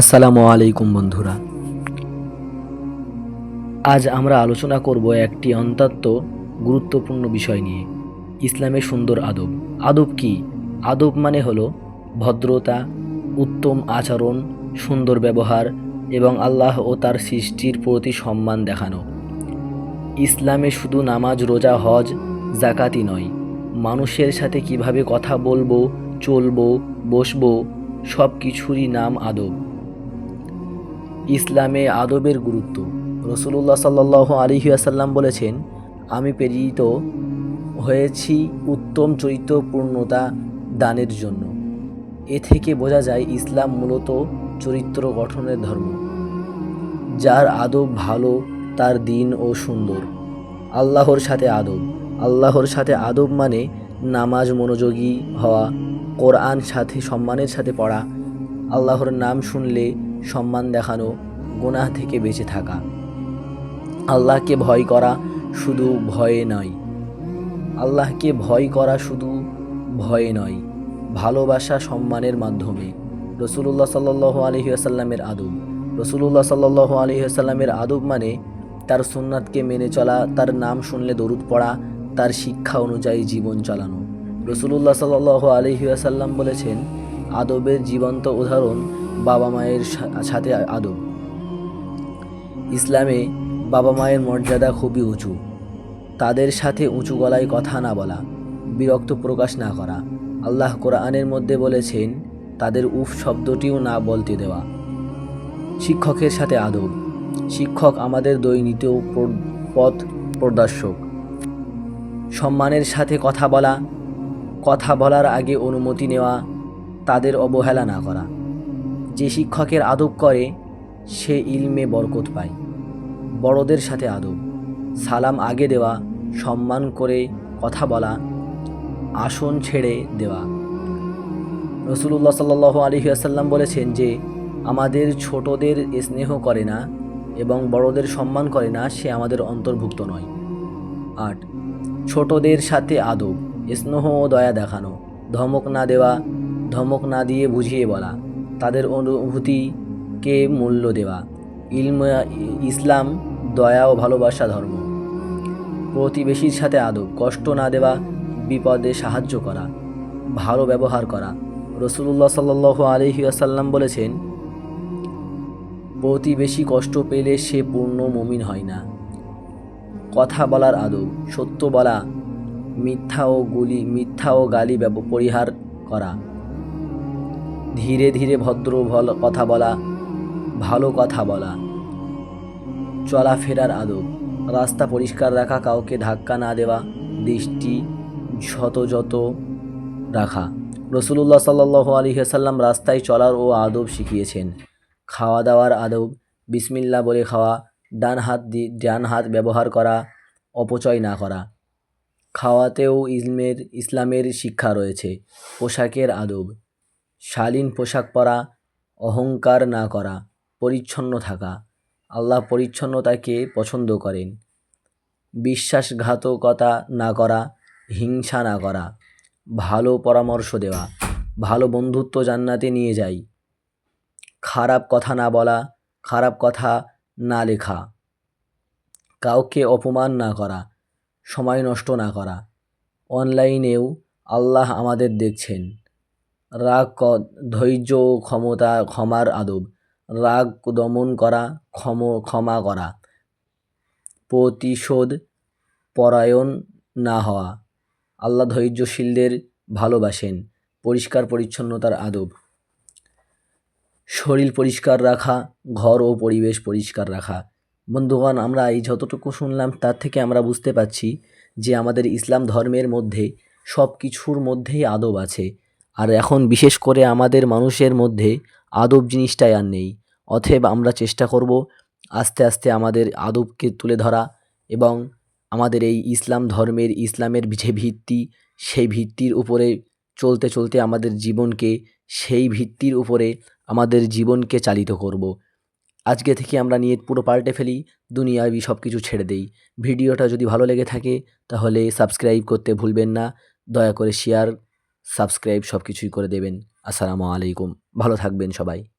আসসালামু আলাইকুম বন্ধুরা। আজ আমরা আলোচনা করব একটি অত্যন্ত গুরুত্বপূর্ণ বিষয় নিয়ে, ইসলামের সুন্দর আদব। আদব কি? আদব মানে হলো ভদ্রতা, উত্তম আচরণ, সুন্দর ব্যবহার এবং আল্লাহ ও তার সৃষ্টির প্রতি সম্মান দেখানো। ইসলামে শুধু নামাজ, রোজা, হজ জাকাতি নয়, মানুষের সাথে কীভাবে কথা বলব, চলবো, বসবো সব কিছুরই নাম আদব। ইসলামে আদবের গুরুত্ব। রসুল্লাহ সাল্লাহ আলিহাসাল্লাম বলেছেন, আমি প্রেরিত হয়েছি উত্তম চরিত্রপূর্ণতা দানের জন্য। এ থেকে বোঝা যায় ইসলাম মূলত চরিত্র গঠনের ধর্ম। যার আদব ভালো, তার দিন ও সুন্দর। আল্লাহর সাথে আদব। আল্লাহর সাথে আদব মানে নামাজ মনোযোগী হওয়া, কোরআন সাথে সম্মানের সাথে পড়া। আল্লাহর নাম শুনলে সম্মান দেখানো, গুনাহ থেকে বেঁচে থাকা। আল্লাহকে ভয় করা শুধু ভয়ে নয়। আল্লাহকে ভয় করা শুধু ভয়ে নয়, ভালোবাসা সম্মানের মাধ্যমে। রসুল্লাহ সাল্লাহ আলহি আসাল্লামের আদব। রসুল্লাহ সাল্লাহ আলহি আসাল্লামের আদব মানে তার সুন্নাতকে মেনে চলা, তার নাম শুনলে দরুদ পড়া, তার শিক্ষা অনুযায়ী জীবন চালানো। রসুল্লাহ সাল্লাহ আলহি আসাল্লাম বলেছেন, আদবের জীবন্ত উদাহরণ বাবা মায়ের সাথে আদব। ইসলামে বাবা মায়ের মর্যাদা খুবই উঁচু। তাদের সাথে উঁচু গলায় কথা না বলা, বিরক্ত প্রকাশ না করা। আল্লাহ কোরআনের মধ্যে বলেছেন, তাদের উফ শব্দটিও না বলতে দেওয়া। শিক্ষকের সাথে আদব। শিক্ষক আমাদের প্র- পথ প্রদর্শক। সম্মানের সাথে কথা বলা, কথা বলার আগে অনুমতি নেওয়া, তাদের অবহেলা না করা। যে শিক্ষকের আদব করে, সে ইলমে বরকত পায়। বড়দের সাথে আদব, সালাম আগে দেওয়া, সম্মান করে কথা বলা, আসন ছেড়ে দেওয়া। রসুল্লাহ সাল্লাহ আলহি আসাল্লাম বলেছেন যে, আমাদের ছোটদের স্নেহ করে না এবং বড়দের সম্মান করে না, সে আমাদের অন্তর্ভুক্ত নয়। আট, ছোটদের সাথে আদব, স্নেহ ও দয়া দেখানো, ধমক না দেওয়া, ধমক না দিয়ে বুঝিয়ে বলা। তাদের অনুভূতিকে মূল্য দেওয়া। ইলম, ইসলাম, দয়া ও ভালোবাসা ধর্ম। প্রতিবেশীর সাথে আদব, কষ্ট না দেওয়া, বিপদে সাহায্য করা, ভালো ব্যবহার করা। রসুল্লাহ সাল্লাহ আলহি আসাল্লাম বলেছেন, প্রতিবেশী কষ্ট পেলে সে পূর্ণ মমিন হয় না। কথা বলার আদব, সত্য বলা, মিথ্যা ও গুলি, মিথ্যা ও গালি পরিহার করা। ধীরে ধীরে ভদ্র কথা বলা, ভালো কথা বলা। চলাফেরার আদব, রাস্তা পরিষ্কার রাখা, কাউকে ধাক্কা না দেওয়া, দৃষ্টি শত যত রাখা। রসুল্লাহ সাল্লাহ আলী সাল্লাম রাস্তায় চলার ও আদব শিখিয়েছেন। খাওয়া দাওয়ার আদব বিসমিল্লা বলে খাওয়া, ডান হাত দিয়ে ডান হাত ব্যবহার করা, অপচয় না করা। খাওয়াতেও ইসলামের ইসলামের শিক্ষা রয়েছে, পোশাকের আদব। শালীন পোশাক পরা, অহংকার না করা, পরিচ্ছন্ন থাকা। আল্লাহ পরিচ্ছন্নতাকে পছন্দ করেন। বিশ্বাসঘাতকতা না করা, হিংসা না করা। ভালো পরামর্শ দেওয়া, ভালো বন্ধুত্ব জান্নাতে নিয়ে যাই। খারাপ কথা না বলা, খারাপ কথা না লেখা। কাউকে অপমান না করা, সময় নষ্ট না করা। অনলাইনেও আল্লাহ আমাদের দেখছেন। রাগ ধৈর্য ও ক্ষমতা, ক্ষমার আদব। রাগ দমন করা, ক্ষম, ক্ষমা করা। প্রতিশোধ, পরায়ণ না হওয়া। আল্লাহ ধৈর্যশীলদের ভালোবাসেন, পরিষ্কার পরিচ্ছন্নতার আদব। শরীর পরিষ্কার রাখা, ঘর ও পরিবেশ পরিষ্কার রাখা। বন্ধুগণ, আমরা এই যতটুকু শুনলাম, তার থেকে আমরা বুঝতে পারছি যে আমাদের ইসলাম ধর্মের মধ্যে সব কিছুর মধ্যেই আদব আছে। আর এখন বিশেষ করে আমাদের মানুষের মধ্যে আদব জিনিসটাই আর নেই। অতএব আমরা চেষ্টা করব আস্তে আস্তে আমাদের আদবকে তুলে ধরা এবং আমাদের এই ইসলাম ধর্মের, ইসলামের যে ভিত্তি, সেই ভিত্তির উপরে চলতে চলতে আমাদের জীবনকে সেই ভিত্তির উপরে আমাদের জীবনকে চালিত করব। আজকে থেকে আমরা নিয়ে পুরো পাল্টে ফেলি দুনিয়াবি সব কিছু ছেড়ে দেই। ভিডিওটা যদি ভালো লেগে থাকে, তাহলে সাবস্ক্রাইব করতে ভুলবেন না। দয়া করে শেয়ার সাবস্ক্রাইব সব কিছুই করে দেবেন। আসসালামু আলাইকুম। ভালো থাকবেন সবাই।